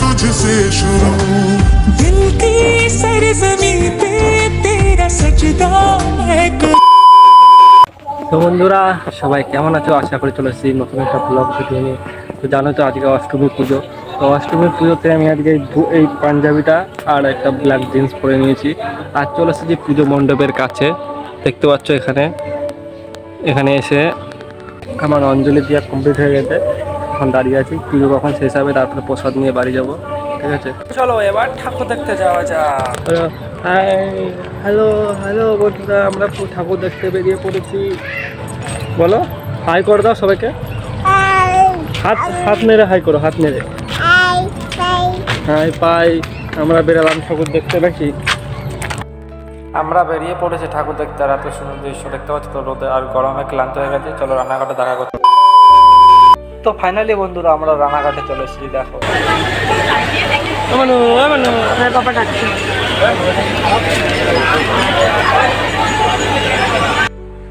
तुझसे शुरू दिल की सरजमी पे तेरा सजदा है তো বন্ধুরা সবাই কেমন আছো আশা করি চলে এসেছি নতুন একটা ব্লগ ভিডিও নিয়ে তো জানো তো আজকে অষ্টমী পুজো তো অষ্টমী পুজোতে আমি আজকে এই দু- এই পাঞ্জাবিটা আর একটা ব্ল্যাক জিন্স পরে নিয়েছি। আর চলে এসেছি পুজো মণ্ডপের কাছে। দেখতে পাচ্ছ এখানে। এখানে এসে আমার অঞ্জলি দেওয়া কমপ্লিট হয়ে গেছে। এখন দাঁড়িয়ে আছি। পুজো কখন শেষ হবে তারপরে প্রসাদ নিয়ে বাড়ি যাব। ঠিক আছে? চলো এবার ঠাকুর দেখতে যাওয়া যাক। হাই হ্যালো হ্যালো বন্ধুরা আমরা ঠাকুর দেখতে বেরিয়ে পড়েছি। বলো হাই করে দাও সবাইকে। হাত হাত মেরে হাই করো হাত মেরে হাই পাই আমরা বেরালাম ঠাকুর দেখতে নাকি? আমরা বেরিয়ে পড়েছি ঠাকুর দেখতে আর এত সুন্দর দৃশ্য দেখতে পাচ্ছি। তো রোদে আর গরমে ক্লান্ত হয়ে গেছে। চলো রান্নাঘাটে দেখা করতে। তো ফাইনালি বন্ধুরা আমরা রানাঘাটে চলে এসেছি দেখো।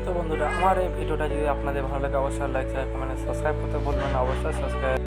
তো বন্ধুরা আমার এই ভিডিওটা যদি আপনাদের ভালো লাগে অবশ্যই লাইক কমেন্ট সাবস্ক্রাইব করতে ভুলবেন না। অবশ্যই সাবস্ক্রাইব